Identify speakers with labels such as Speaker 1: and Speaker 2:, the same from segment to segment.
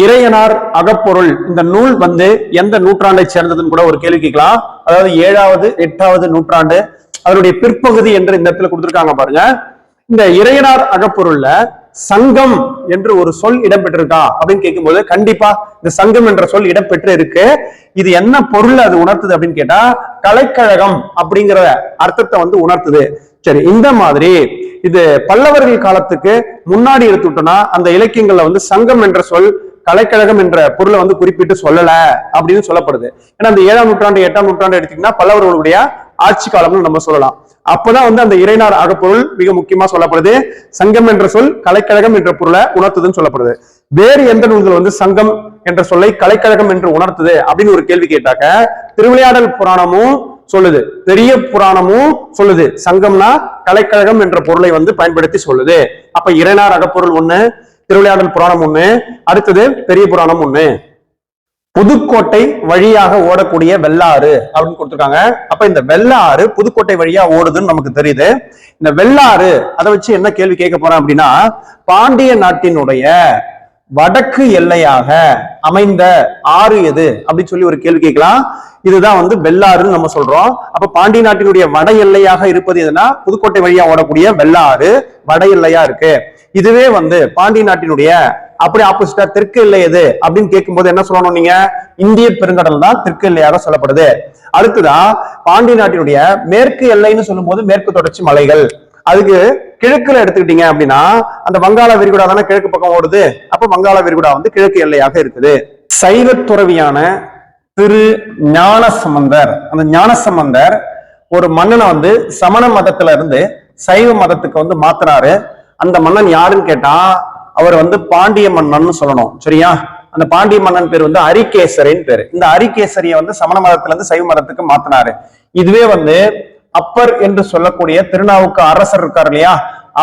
Speaker 1: இறையனார் அகப்பொருள். இந்த நூல் வந்து எந்த நூற்றாண்டை சேர்ந்ததுன்னு கூட ஒரு கேள்வி கேட்கலாம். அதாவது ஏழாவது எட்டாவது நூற்றாண்டு அதனுடைய பிற்பகுதி என்று இந்த இடத்துல கொடுத்திருக்காங்க பாருங்க. இந்த இறையனார் அகப்பொருள்ல சங்கம் என்று ஒரு சொல் இடம்பெற்றிருக்கா அப்படின்னு கேட்கும்போது கண்டிப்பா இந்த சங்கம் என்ற சொல் இடம்பெற்று இருக்கு. இது என்ன பொருள் அது உணர்த்துது அப்படின்னு கேட்டா கலைக்கழகம் அப்படிங்கிற அர்த்தத்தை வந்து உணர்த்துது. சரி இந்த மாதிரி இது பல்லவர்கள் காலத்துக்கு முன்னாடி எடுத்துட்டோம்னா அந்த இலக்கியங்கள்ல வந்து சங்கம் என்ற சொல் கலைக்கழகம் என்ற பொருளை வந்து குறிப்பிட்டு சொல்லல அப்படின்னு சொல்லப்படுது. ஏன்னா அந்த ஏழாம் நூற்றாண்டு எட்டாம் நூற்றாண்டு எடுத்தீங்கன்னா பல்லவர்களுடைய ஆட்சி காலம்னு நம்ம சொல்லலாம். அப்பதான் வந்து அந்த இறைநார் அகப்பொருள் மிக முக்கியமா சொல்லப்படுது. சங்கம் என்ற சொல் கலைக்கழகம் என்ற பொருளை உணர்த்துதுன்னு சொல்லப்படுது. வேறு எந்த நூல்கள் வந்து சங்கம் என்ற சொல்லை கலைக்கழகம் என்று உணர்த்துது அப்படின்னு ஒரு கேள்வி கேட்டாக்க திருவிளையாடல் புராணமும் சொல்லுது. பெரிய புராணமும் சொல்லுது. சங்கம்னா கலைக்கழகம் என்ற பொருளை வந்து பயன்படுத்தி சொல்லுது. அப்ப இறைநார் அகப்பொருள் ஒண்ணு திருவிளையாடல் புராணம் ஒண்ணு. அடுத்தது பெரிய புராணம் ஒண்ணு. புதுக்கோட்டை வழியாக ஓடக்கூடிய வெள்ளாறு அப்படின்னு கொடுத்துருக்காங்க. அப்ப இந்த வெள்ளாறு புதுக்கோட்டை வழியா ஓடுதுன்னு நமக்கு தெரியுது. இந்த வெள்ளாறு அதை வச்சு என்ன கேள்வி கேட்க போறேன் அப்படின்னா பாண்டிய நாட்டினுடைய வடக்கு எல்லையாக அமைந்த ஆறு எது? அப்படின்னு சொல்லி ஒரு கேள்வி கேட்கலாம். இதுதான் வந்து வெள்ளாறுன்னு நம்ம சொல்றோம். அப்ப பாண்டிய நாட்டினுடைய வட எல்லையாக இருப்பது எதுனா புதுக்கோட்டை வழியா ஓடக்கூடிய வெள்ளாறு வட எல்லையா இருக்கு. இதுவே வந்து பாண்டிய நாட்டினுடைய அப்படி ஆப்போசிட்டா தெற்கு எல்லை எது அப்படின்னு கேட்கும்போது என்ன சொல்லணும் நீங்க? இந்திய பெருங்கடல் தான் தெற்கு எல்லையாக சொல்லப்படுது. அடுத்ததா பாண்டிய நாட்டினுடைய மேற்கு எல்லைன்னு சொல்லும்போது மேற்கு தொடர்ச்சி மலைகள். அதுக்கு கிழக்குல எடுத்துக்கிட்டீங்க அப்படின்னா அந்த வங்காள விரிகுடா தானே கிழக்கு பக்கம் ஓடுது. அப்ப வங்காள விரிகுடா வந்து கிழக்கு எல்லையாக இருக்குது. சைவ துறவியான திரு ஞான சம்பந்தர் அந்த ஞான சம்பந்தர் ஒரு மன்னனை வந்து சமண மதத்துல இருந்து சைவ மதத்துக்கு வந்து மாத்துறாரு அந்த மன்னன் யாருன்னு கேட்டா அவர் வந்து பாண்டிய மன்னன் சொல்லணும். சரியா? அந்த பாண்டிய மன்னன் பேர் வந்து அரிகேசரின் பேரு. இந்த அரிகேசரிய வந்து சமண மதத்துல இருந்து சைவ மதத்துக்கு மாத்தினாரு. இதுவே வந்து அப்பர் என்று சொல்லக்கூடிய திருநாவுக்கு அரசர் இருக்கார் இல்லையா?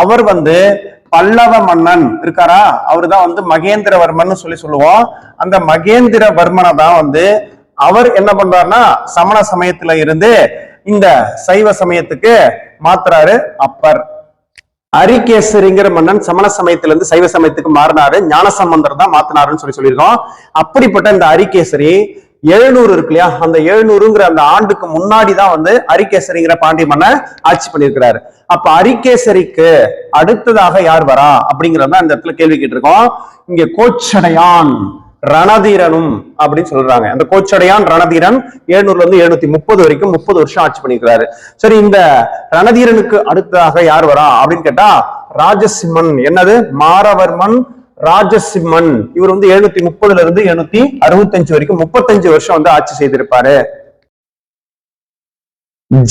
Speaker 1: அவர் வந்து பல்லவ மன்னன் இருக்காரா? அவர் தான் வந்து மகேந்திரவர்மன் சொல்லி சொல்லுவோம். அந்த மகேந்திரவர்மனை தான் வந்து அவர் என்ன பண்றாருன்னா சமண சமயத்துல இருந்து இந்த சைவ சமயத்துக்கு மாத்துறாரு அப்பர். அரிகேசரிங்கிற மன்னன் சமண சமயத்துல இருந்து சைவ சமயத்துக்கு மாறினாரு. ஞானசம்பந்தர் தான் மாத்தினாருன்னு சொல்லி சொல்லியிருக்கோம். அப்படிப்பட்ட இந்த அரிகேசரி எழுநூறு இருக்கு இல்லையா? அந்த எழுநூறுங்கிற அந்த ஆண்டுக்கு முன்னாடி தான் வந்து அரிகேசரிங்கிற பாண்டிய மன்னன் ஆட்சி பண்ணியிருக்கிறாரு. அப்ப அரிகேசரிக்கு அடுத்ததாக யார் வரா? அப்படிங்கறத இந்த இடத்துல கேள்வி கேட்டிருக்கோம். இங்க கோச்சடையான் ரணதீரனும் அப்படின்னு சொல்றாங்க. அந்த கோச்சடையான் ரணதீரன் எழுநூறுல இருந்து எழுநூத்தி முப்பது வரைக்கும் முப்பது வருஷம் ஆட்சி பண்ணிக்கிறாரு சரி இந்த ரணதீரனுக்கு அடுத்ததாக யார் வரா அப்படின்னு கேட்டா ராஜசிம்மன். என்னது? மாரவர்மன் ராஜசிம்மன். இவர் வந்து எழுநூத்தி முப்பதுல இருந்து எழுநூத்தி அறுபத்தஞ்சு வரைக்கும் முப்பத்தஞ்சு வருஷம் வந்து ஆட்சி செய்திருப்பாரு.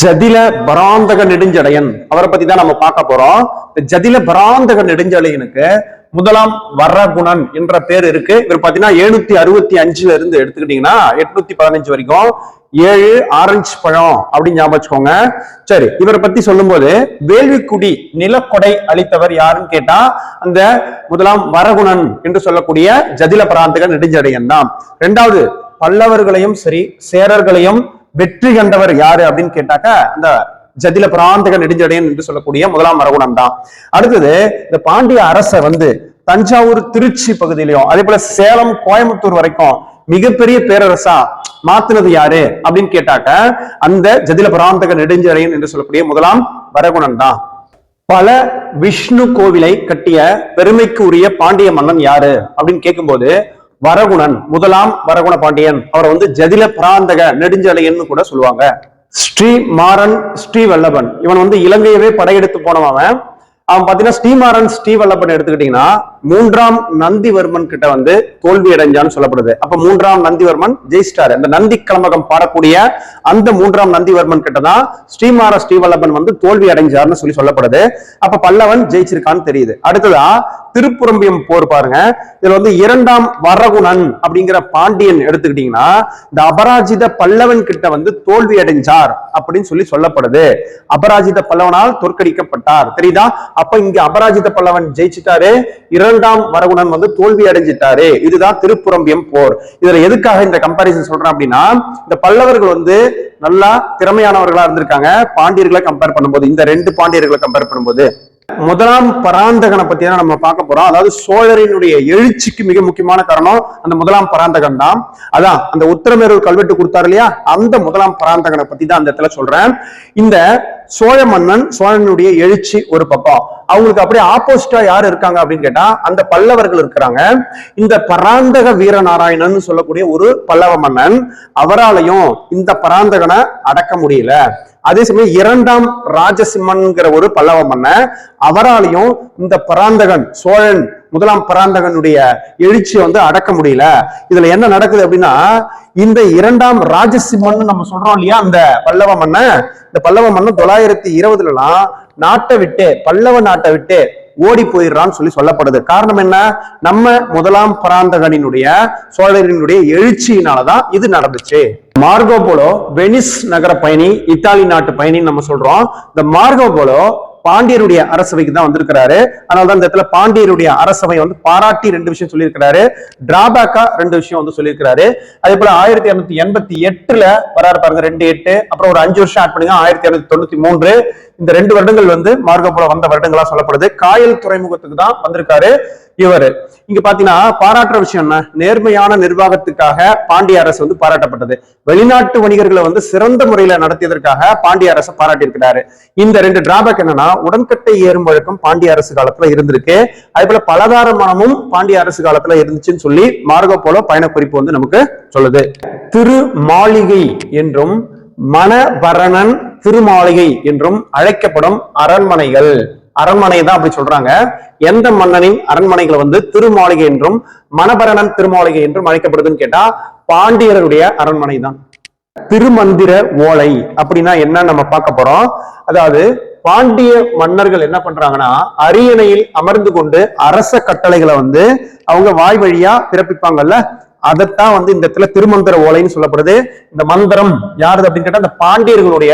Speaker 1: ஜதில பராந்தக நெடுஞ்சடையன். அவரை பத்தி தான் நம்ம பார்க்க போறோம். இந்த ஜதில பராந்தக நெடுஞ்சடையனுக்கு முதலாம் வரகுணன் என்ற பேர் இருக்கு. இவர் பாத்தீங்கன்னா எழுநூத்தி அறுபத்தி அஞ்சுல இருந்து எடுத்துக்கிட்டீங்கன்னா எட்நூத்தி பதினஞ்சு வரைக்கும். ஏழு ஆரஞ்சு பழம் அப்படின்னு ஞாபகம் வச்சுக்கோங்க. சரி இவரை பத்தி சொல்லும்போது வேள்விக்குடி நிலக்கொடை அளித்தவர் யாருன்னு கேட்டா அந்த முதலாம் வரகுணன் என்று சொல்லக்கூடிய ஜதில பராந்தக நெடுஞ்சடையன் தான். ரெண்டாவது பல்லவர்களையும் சரி சேரர்களையும் வெற்றி கண்டவர் யாரு அப்படின்னு கேட்டாக்க அந்த ஜதில பிராந்தக நெடுஞ்சடையன் என்று சொல்லக்கூடிய முதலாம் மரகுணம் தான் அடுத்தது இந்த பாண்டிய அரச வந்து தஞ்சாவூர் திருச்சி பகுதியிலையும் அதே போல சேலம் கோயம்புத்தூர் வரைக்கும் மிகப்பெரிய பேரரசா மாத்துனது யாரு அப்படின்னு கேட்டாக்க அந்த ஜதில பிராந்தக நெடுஞ்சடையன் என்று சொல்லக்கூடிய முதலாம் வரகுணன் தான் பல விஷ்ணு கோவிலை கட்டிய பெருமைக்கு உரிய பாண்டிய மன்னன் யாரு அப்படின்னு கேட்கும்போது வரகுணன் முதலாம் வரகுண பாண்டியன். அவரை வந்து ஜதில பிராந்தக நெடுஞ்சலையன் கூட சொல்லுவாங்க. ஸ்ரீ மாறன் ஸ்ரீ வல்லபன். இவன் வந்து இலங்கையவே படையெடுத்து போனவன். அவன் அவன் பாத்தீங்கன்னா ஸ்ரீமாறன் ஸ்ரீவல்லபன் எடுத்துக்கிட்டீங்கன்னா மூன்றாம் நந்திவர்மன் கிட்ட வந்து தோல்வி அடைஞ்சான்னு சொல்லப்படுது. அப்ப மூன்றாம் நந்திவர்மன் ஜெயிச்சிட்டாரு. அந்த நந்தி கலமகம் பாடக்கூடிய அந்த மூன்றாம் நந்திவர்மன் கிட்ட தான் ஸ்ரீமார ஸ்ரீவல்லபன் வந்து தோல்வி அடைஞ்சார்னு சொல்லி சொல்லப்படுது. அப்ப பல்லவன் ஜெயிச்சிருக்கான்னு தெரியுது. அடுத்ததா திருப்புரம்பியம் போர் பாருங்க. இதுல வந்து இரண்டாம் வரகுணன் அப்படிங்கிற பாண்டியன் எடுத்துக்கிட்டீங்கன்னா இந்த அபராஜித பல்லவன் கிட்ட வந்து தோல்வி அடைஞ்சார் அப்படின்னு சொல்லி சொல்லப்படுது. அபராஜித பல்லவனால் தோற்கடிக்கப்பட்டார். தெரியுதா? அப்ப இங்க அபராஜித பல்லவன் ஜெயிச்சிட்டாரு. இரண்டாம் வரகுணன் வந்து தோல்வி அடைஞ்சிட்டாரு. இதுதான் திருப்புரம்பியம் போர். இதுல எதுக்காக இந்த கம்பாரிசன் சொல்றேன் அப்படின்னா இந்த பல்லவர்கள் வந்து நல்லா திறமையானவர்களா இருந்திருக்காங்க. பாண்டியர்களை கம்பேர் பண்ணும்போது இந்த ரெண்டு பாண்டியர்களை கம்பேர் பண்ணும்போது முதலாம் பராந்தகனை பத்தி தான் நம்ம பார்க்க போறோம். அதாவது சோழரினுடைய எழுச்சிக்கு மிக முக்கியமான காரணம் அந்த முதலாம் பராந்தகன் தான். அதான் அந்த உத்தரமேரூர் கல்வெட்டு கொடுத்தாரு இல்லையா? அந்த முதலாம் பராந்தகனை பத்தி தான் அந்த இடத்துல சொல்றேன். இந்த சோழ மன்னன் சோழனுடைய எழுச்சி ஒரு பக்கம். அவங்களுக்கு அப்படியே ஆப்போசிட்டா யார் இருக்காங்க அப்படின்னு கேட்டா அந்த பல்லவர்கள் இருக்கிறாங்க. இந்த பராந்தக வீரநாராயணன் சொல்லக்கூடிய ஒரு பல்லவ மன்னன் அவராலையும் இந்த பராந்தகனை அடக்க முடியல. அதே சமயம் இரண்டாம் ராஜசிம்மன்கிற ஒரு பல்லவ மன்னன் அவராலையும் இந்த பராந்தகன் சோழன் முதலாம் பராந்தகனுடைய எழுச்சியை வந்து அடக்க முடியல. இதுல என்ன நடக்குது அப்படின்னா இந்த இரண்டாம் ராஜசிம்மன் நம்ம சொல்றோம் இல்லையா அந்த பல்லவ மன்னன் இந்த பல்லவ மன்னன் தொள்ளாயிரத்தி இருபதுலலாம் நாட்டை விட்டு பல்லவ நாட்டை விட்டு ஓடி போயிடுறான்னு சொல்லி சொல்லப்படுது. காரணம் என்ன? நம்ம முதலாம் பராந்தகனினுடைய சோழரினுடைய எழுச்சியினாலதான் இது நடந்துச்சு. மார்கோ போலோ வெனிஸ் நகர பயணி இத்தாலி நாட்டு பயணின்னு நம்ம சொல்றோம். இந்த மார்கோ போலோ பாண்டியருடைய அரசவைக்கு தான் வந்திருக்கிறாரு. அதனாலதான் இந்த இடத்துல பாண்டியருடைய அரசவை வந்து பாராட்டி ரெண்டு விஷயம் சொல்லியிருக்கிறாரு. டிராபேக்கா ரெண்டு விஷயம் வந்து சொல்லியிருக்கிறாரு. அதே போல ஆயிரத்தி இருநூத்தி எண்பத்தி எட்டுல வராரு பாருங்க ரெண்டு எட்டு அப்புறம் ஒரு அஞ்சு வருஷம் ஆட் பண்ணுங்க ஆயிரத்தி இருநூத்தி தொண்ணூத்தி மூன்று. இந்த ரெண்டு வருடங்கள் வந்து மார்கோ போல வந்த வருடங்களா சொல்லப்படுது. காயல் துறைமுகத்துக்கு தான் வந்திருக்காரு இவர். இங்க பாத்தீங்கன்னா பாராட்டுற விஷயம் என்ன? நேர்மையான நிர்வாகத்துக்காக பாண்டிய அரசு வந்து பாராட்டப்பட்டது. வெளிநாட்டு வணிகர்களை வந்து சிறந்த முறையில நடத்தியதற்காக பாண்டிய அரசு பாராட்டியிருக்கிறாரு. இந்த ரெண்டு டிராபேக் என்னன்னா உடன்கட்டை ஏறும் வழக்கம் பாண்டிய அரசு காலத்துல இருந்திருக்கு. அதே போல பலதார மனமும் பாண்டிய அரசு காலத்துல இருந்துச்சுன்னு சொல்லி மார்கோ போல பயண குறிப்பு வந்து நமக்கு சொல்லுது. திரு மாளிகை என்றும் மணபரணன் திருமாளிகை என்றும் அழைக்கப்படும் அரண்மனைகள். அரண்மனை தான் அப்படி சொல்றாங்க. எந்த மன்னனின் அரண்மனைகள் வந்து திருமாளிகை என்றும் மணபரணன் திருமாளிகை என்றும் அழைக்கப்படுதுன்னு கேட்டா பாண்டியருடைய அரண்மனை தான். திருமந்திர ஓலை அப்படின்னா என்ன நம்ம பார்க்க போறோம். அதாவது பாண்டிய மன்னர்கள் என்ன பண்றாங்கன்னா அரியணையில் அமர்ந்து கொண்டு அரச கட்டளைகளை வந்து அவங்க வாய் வழியா பிறப்பிப்பாங்கல்ல அதைத்தான் வந்து இந்த இடத்துல திருமந்திர ஓலைன்னு சொல்லப்படுது. இந்த மந்திரம் யாருது அப்படின்னு கேட்டா இந்த பாண்டியர்களுடைய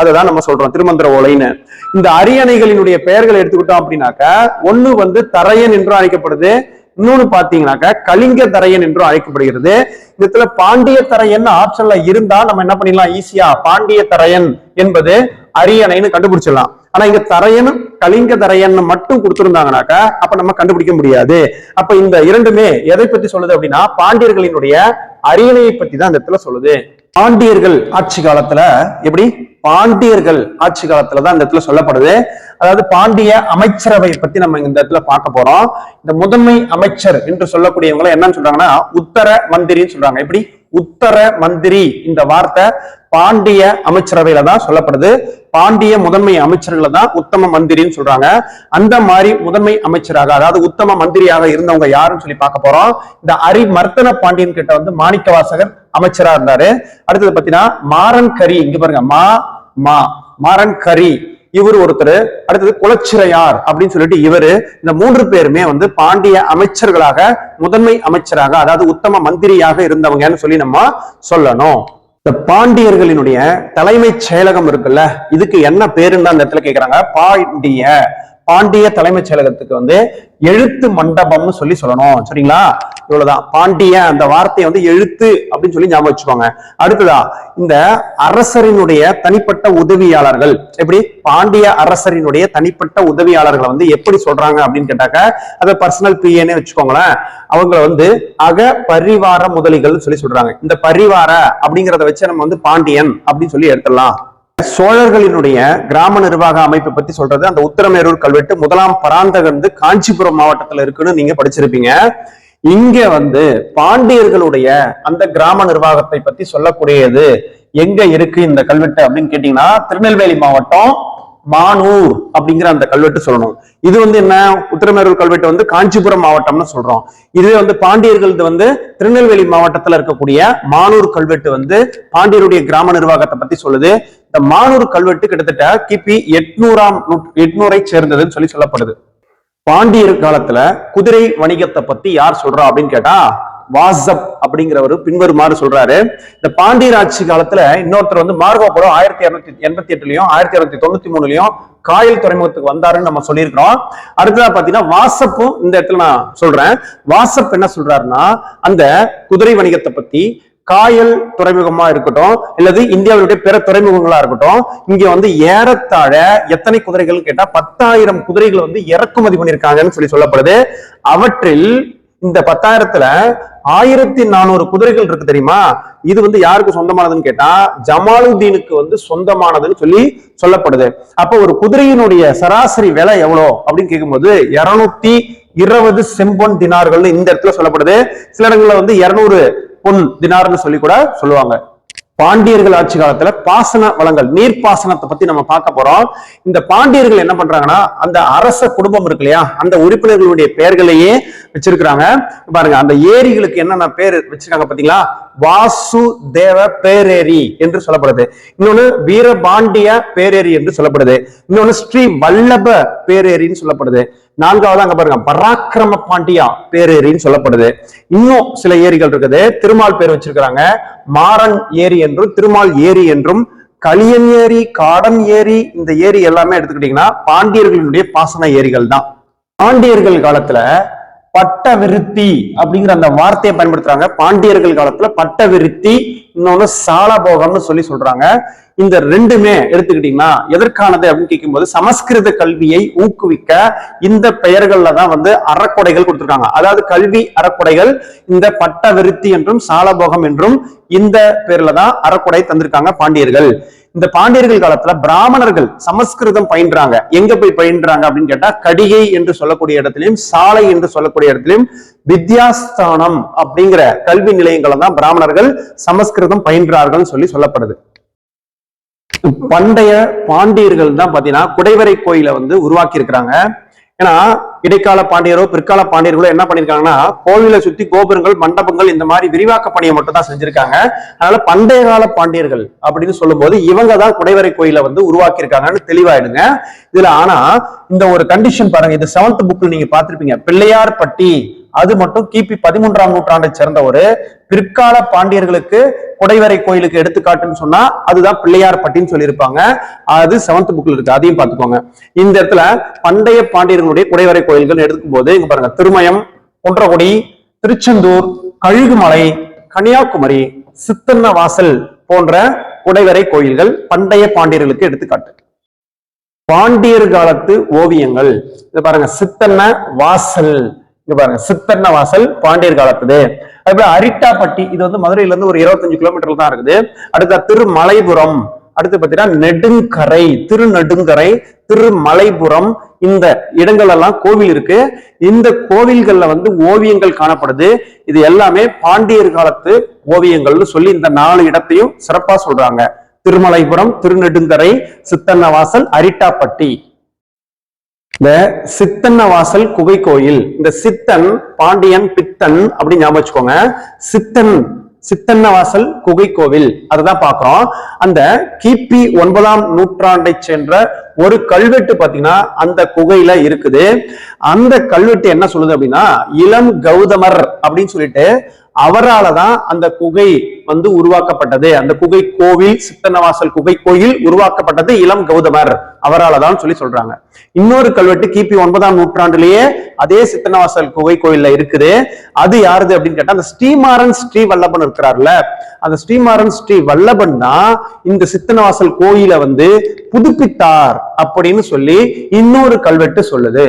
Speaker 1: அதை நம்ம சொல்றோம் திருமந்திர ஓலைன்னு. இந்த அரியணைகளினுடைய பெயர்களை எடுத்துக்கிட்டோம் அப்படின்னாக்க ஒண்ணு வந்து தரையன் என்றும் அழைக்கப்படுது. இன்னொன்னு பாத்தீங்கன்னாக்க கலிங்க தரையன் என்றும் அழைக்கப்படுகிறது. இந்த இடத்துல பாண்டிய தரையன் ஆப்ஷன்ல இருந்தா நம்ம என்ன பண்ணிடலாம்? ஈஸியா பாண்டிய தரையன் என்பது அரியணைன்னு கண்டுபிடிச்சிடலாம். ஆனா இங்க தரையன் கலிங்க தரையன் மட்டும் கொடுத்திருந்தாங்கனாக்கா அப்ப நம்ம கண்டுபிடிக்க முடியாது. அப்ப இந்த இரண்டுமே எதை பத்தி சொல்லுது அப்படின்னா பாண்டியர்களினுடைய அரியணையை பத்தி தான் இந்த இடத்துல சொல்லுது. பாண்டியர்கள் ஆட்சி காலத்துல எப்படி? பாண்டியர்கள் ஆட்சி காலத்துல தான் இந்த இடத்துல சொல்லப்படுது. அதாவது பாண்டிய அமைச்சரவை பத்தி நம்ம இந்த இடத்துல பார்க்க போறோம். இந்த முதன்மை அமைச்சர் என்று சொல்லக்கூடியவங்களை என்னன்னு சொல்றாங்கன்னா உத்தர மந்திரின்னு சொல்றாங்க. எப்படி? உத்தர மந்திரி இந்த வார்த்தை பாண்டிய அமைச்சரவையில தான் சொல்லப்படுது. பாண்டிய முதன்மை அமைச்சர்களை தான் உத்தம மந்திரின்னு சொல்றாங்க. அந்த மாதிரி முதன்மை அமைச்சராக அதாவது உத்தம மந்திரியாக இருந்தவங்க யாருன்னு சொல்லி பார்க்க போறோம். இந்த அரி மர்த்தன பாண்டியன் கிட்ட வந்து மாணிக்க வாசகர் அமைச்சரா இருந்தாரு. அடுத்தது பாத்தீங்கன்னா மாறன் கரி இங்க பாருங்க மா மா மாறன் கரி. இவர் ஒருத்தர் அடுத்தது குலச்சிறையார் அப்படின்னு சொல்லிட்டு இவரு இந்த மூன்று பேருமே வந்து பாண்டிய அமைச்சர்களாக முதன்மை அமைச்சராக அதாவது உத்தம மந்திரியாக இருந்தவங்கன்னு சொல்லி நம்ம சொல்லணும். இந்த பாண்டியர்களினுடைய தலைமைச் செயலகம் இருக்குல்ல இதுக்கு என்ன பேருன்னு தான் அந்த இடத்துல கேட்கிறாங்க பாண்டிய பாண்டிய தலைமைச் செயலகத்துக்கு வந்து எழுத்து மண்டபம்னு சொல்லி சொல்லணும். சரிங்களா? இவ்வளவுதான். பாண்டிய அந்த வார்த்தையை வந்து எழுத்து அப்படின்னு சொல்லி ஞாபகம் வச்சுக்கோங்க. அடுத்ததா இந்த அரசரினுடைய தனிப்பட்ட உதவியாளர்கள். எப்படி? பாண்டிய அரசரினுடைய தனிப்பட்ட உதவியாளர்களை வந்து எப்படி சொல்றாங்க அப்படின்னு கேட்டாக்க அதை பர்சனல் பிஏன்னு வச்சுக்கோங்களேன். அவங்கள வந்து அக பரிவார முதலிகள் சொல்லி சொல்றாங்க. இந்த பரிவார அப்படிங்கிறத வச்சு நம்ம வந்து பாண்டியன் அப்படின்னு சொல்லி எடுத்துடலாம். சோழர்களினுடைய கிராம நிர்வாக அமைப்பை பத்தி சொல்றது அந்த உத்தரமேரூர் கல்வெட்டு முதலாம் பராந்தகன் வந்து காஞ்சிபுரம் மாவட்டத்துல இருக்குன்னு நீங்க படிச்சிருப்பீங்க. இங்க வந்து பாண்டியர்களுடைய அந்த கிராம நிர்வாகத்தை பத்தி சொல்லக்கூடியது எங்க இருக்கு இந்த கல்வெட்டு அப்படின்னு கேட்டீங்கன்னா திருநெல்வேலி மாவட்டம் மானூர் அப்படிங்கிற அந்த கல்வெட்டு சொல்லணும். இது வந்து என்ன? உத்தரமேரூர் கல்வெட்டு வந்து காஞ்சிபுரம் மாவட்டம்னு சொல்றோம். இதுவே வந்து பாண்டியர்களது வந்து திருநெல்வேலி மாவட்டத்துல இருக்கக்கூடிய மானூர் கல்வெட்டு வந்து பாண்டியருடைய கிராம நிர்வாகத்தை பத்தி சொல்லுது. இந்த மானூர் கல்வெட்டு கிட்டத்தட்ட கிபி எட்நூறாம் எட்நூறை சேர்ந்ததுன்னு சொல்லி சொல்லப்படுது. பாண்டியர் காலத்துல குதிரை வணிகத்தை பத்தி யார் சொல்றா அப்படின்னு கேட்டா வாசப் அப்படிங்கிறவர் பின்வருமாறு சொல்றாரு. இந்த பாண்டியர் ஆட்சி காலத்துல இன்னொருத்தர் வந்து மார்கோபுரம் ஆயிரத்தி இருநூத்தி எண்பத்தி எட்டுலயும் ஆயிரத்தி இருநூத்தி தொண்ணூத்தி மூணுலயும் காயல் துறைமுகத்துக்கு வந்தாருன்னு நம்ம சொல்லியிருக்கிறோம். அடுத்ததா பாத்தீங்கன்னா வாசப்பும் இந்த இடத்துல நான் சொல்றேன். வாசப் என்ன சொல்றாருன்னா அந்த குதிரை வணிகத்தை பத்தி காயல் துறைமுகமா இருக்கட்டும் அல்லது இந்தியாவுடைய பிற துறைமுகங்களா இருக்கட்டும் இங்க வந்து ஏறத்தாழ எத்தனை குதிரைகள் கேட்டா பத்தாயிரம் குதிரைகள் வந்து இறக்குமதி பண்ணிருக்காங்கன்னு சொல்லி சொல்லப்படுது. அவற்றில் இந்த பத்தாயிரத்துல ஆயிரத்தி நானூறு குதிரைகள் இருக்கு தெரியுமா? இது வந்து யாருக்கு சொந்தமானதுன்னு கேட்டா ஜமாலுதீனுக்கு வந்து சொந்தமானதுன்னு சொல்லி சொல்லப்படுது. அப்ப ஒரு குதிரையினுடைய சராசரி விலை எவ்வளோ? அப்படின்னு கேட்கும்போது இருநூத்தி இருபது செம்பொன் தினார்கள்னு இந்த இடத்துல சொல்லப்படுது. சில இடங்கள்ல வந்து இருநூறு பொன் தினார்னு சொல்லி கூட சொல்லுவாங்க. பாண்டியர்கள் ஆட்சி காலத்துல பாசன வளங்கள் நீர்ப்பாசனத்தை பத்தி நம்ம பார்க்க போறோம். இந்த பாண்டியர்கள் என்ன பண்றாங்கன்னா அந்த அரச குடும்பம் இருக்கு இல்லையா அந்த உறுப்பினர்களுடைய பெயர்களையே வச்சிருக்கிறாங்க. பாருங்க அந்த ஏரிகளுக்கு என்னென்ன பேர் வச்சிருக்காங்க பாத்தீங்களா? வாசு தேவ பேரேரி என்று சொல்லப்படுது. இன்னொன்னு வீரபாண்டிய பேரேரி என்று சொல்லப்படுது. இன்னொன்னு ஸ்ரீ வல்லப பேரேரின்னு சொல்லப்படுது. நான்காவது அங்க பாருங்க பராக்கிரம பாண்டியா பேரேரின்னு சொல்லப்படுது. இன்னும் சில ஏரிகள் இருக்குது. திருமால் பேர் வச்சிருக்கிறாங்க. மாறன் ஏரி என்றும் திருமால் ஏரி என்றும் களியன் ஏரி காடம் ஏரி இந்த ஏரி எல்லாமே எடுத்துக்கிட்டீங்கன்னா பாண்டியர்களுடைய பாசன ஏரிகள் தான். பாண்டியர்கள் காலத்துல பட்ட விருத்தி அப்படிங்கிற அந்த வார்த்தையை பயன்படுத்துறாங்க. பாண்டியர்கள் காலத்துல பட்ட விருத்தி இன்னொன்னு சாலபோகம்னு சொல்லி சொல்றாங்க. இந்த ரெண்டுமே எடுத்துக்கிட்டீங்கன்னா எதற்கானது அப்படின்னு கேட்கும்போது சமஸ்கிருத கல்வியை ஊக்குவிக்க இந்த பெயர்கள்ல தான் வந்து அறக்கொடைகள் கொடுத்துருக்காங்க. அதாவது கல்வி அறக்கொடைகள் இந்த பட்ட விருத்தி என்றும் சாலபோகம் என்றும் இந்த பேர்ல தான் அறக்கொடை தந்திருக்காங்க பாண்டியர்கள். இந்த பாண்டியர்கள் காலத்துல பிராமணர்கள் சமஸ்கிருதம் பயின்றாங்க. எங்க போய் பயின்றாங்க அப்படின்னு கேட்டா கடிகை என்று சொல்லக்கூடிய இடத்திலையும் சாலை என்று சொல்லக்கூடிய இடத்திலையும் வித்யாஸ்தானம் அப்படிங்கிற கல்வி நிலையங்களை தான் பிராமணர்கள் சமஸ்கிருதம் பயின்றார்கள் சொல்லி சொல்லப்படுது. பண்டைய பாண்டியர்கள் தான் பாத்தீங்கன்னா குடைவரை கோயிலை வந்து உருவாக்கி இருக்கிறாங்க ஏன்னா இடைக்கால பாண்டியரோ பிற்கால பாண்டியர்களோ என்ன பண்ணிருக்காங்கன்னா கோவிலை சுத்தி கோபுரங்கள் மண்டபங்கள் இந்த மாதிரி விரிவாக்க பணியை மட்டும் தான் செஞ்சிருக்காங்க. அதனால பண்டைய கால பாண்டியர்கள் அப்படின்னு சொல்லும்போது இவங்க தான் குடைவரை கோயிலை வந்து உருவாக்கி இருக்காங்கன்னு தெளிவாயிடுங்க. இதுல ஆனா இந்த ஒரு கண்டிஷன் பாருங்க இது செவன்த் புக்ல நீங்க பாத்திருப்பீங்க பிள்ளையார் பட்டி அது மட்டும் கிபி பதிமூன்றாம் நூற்றாண்டை சேர்ந்த ஒரு பிற்கால பாண்டியர்களுக்கு குடைவரை கோயிலுக்கு எடுத்துக்காட்டுன்னு சொன்னா அதுதான் பிள்ளையார் பட்டின்னு சொல்லியிருப்பாங்க. அது செவன்த் புக்ல இருக்கு. அதையும் பார்த்துக்கோங்க. இந்த இடத்துல பண்டைய பாண்டியர்களுடைய குடைவரை கோயில்கள் எடுக்கும் போது இங்க பாருங்க. திருமயம் குன்றக்குடி திருச்செந்தூர் கழுகுமலை கன்னியாகுமரி சித்தன்ன வாசல் போன்ற குடைவரை கோயில்கள் பண்டைய பாண்டியர்களுக்கு எடுத்துக்காட்டு. பாண்டியர் காலத்து ஓவியங்கள். இது பாருங்க. சித்தன்ன வாசல் இங்க பாருங்க சித்தன்ன வாசல் பாண்டியர் காலத்துது. அதுபோல அரிட்டாப்பட்டி இது வந்து மதுரையில இருந்து ஒரு இருபத்தஞ்சு கிலோமீட்டர் தான் இருக்குது. அடுத்த திருமலைபுரம் அடுத்து பாத்தீங்கன்னா நெடுங்கரை திருநெடுங்கரை திருமலைபுரம் இந்த இடங்கள் எல்லாம் கோவில் இருக்கு. இந்த கோவில்கள்ல வந்து ஓவியங்கள் காணப்படுது. இது எல்லாமே பாண்டியர் காலத்து ஓவியங்கள்னு சொல்லி இந்த நாலு இடத்தையும் சிறப்பா சொல்றாங்க. திருமலைபுரம் திருநெடுங்கரை சித்தன்னவாசல் அரிட்டாப்பட்டி. இந்த சித்தன்னவாசல் குகை கோயில் இந்த சித்தன் பாண்டியன் பித்தன் அப்படின்னு ஞாபகம் வச்சுக்கோங்க. சித்தன் சித்தன்னவாசல் குகை கோவில் அததான் பார்க்கிறோம். அந்த கிபி ஒன்பதாம் நூற்றாண்டை சென்ற ஒரு கல்வெட்டு பாத்தீங்கன்னா அந்த குகையில இருக்குது. அந்த கல்வெட்டு என்ன சொல்லுது அப்படின்னா இளம் கௌதமர் அப்படின்னு சொல்லிட்டு அவரால தான் அந்த குகை வந்து உருவாக்கப்பட்டது. அந்த குகை கோவில் சித்தன்னவாசல் குகை கோயில் உருவாக்கப்பட்டது இளம் கௌதமர். அவரால தான் சொல்லி சொல்றாங்க. இன்னொரு கல்வெட்டு கிபி ஒன்பதாம் நூற்றாண்டுலேயே அதே சித்தன்னவாசல் குகை கோயில்ல இருக்குது. அது யாருது அப்படின்னு கேட்டா அந்த ஸ்ரீமாறன் ஸ்ரீ வல்லபன் இருக்கிறார்ல. அந்த ஸ்ரீமாறன் ஸ்ரீ வல்லபன் தான் இந்த சித்தன்னவாசல் கோயிலை வந்து புதுப்பித்தார் அப்படின்னு சொல்லி இன்னொரு கல்வெட்டு சொல்லுது.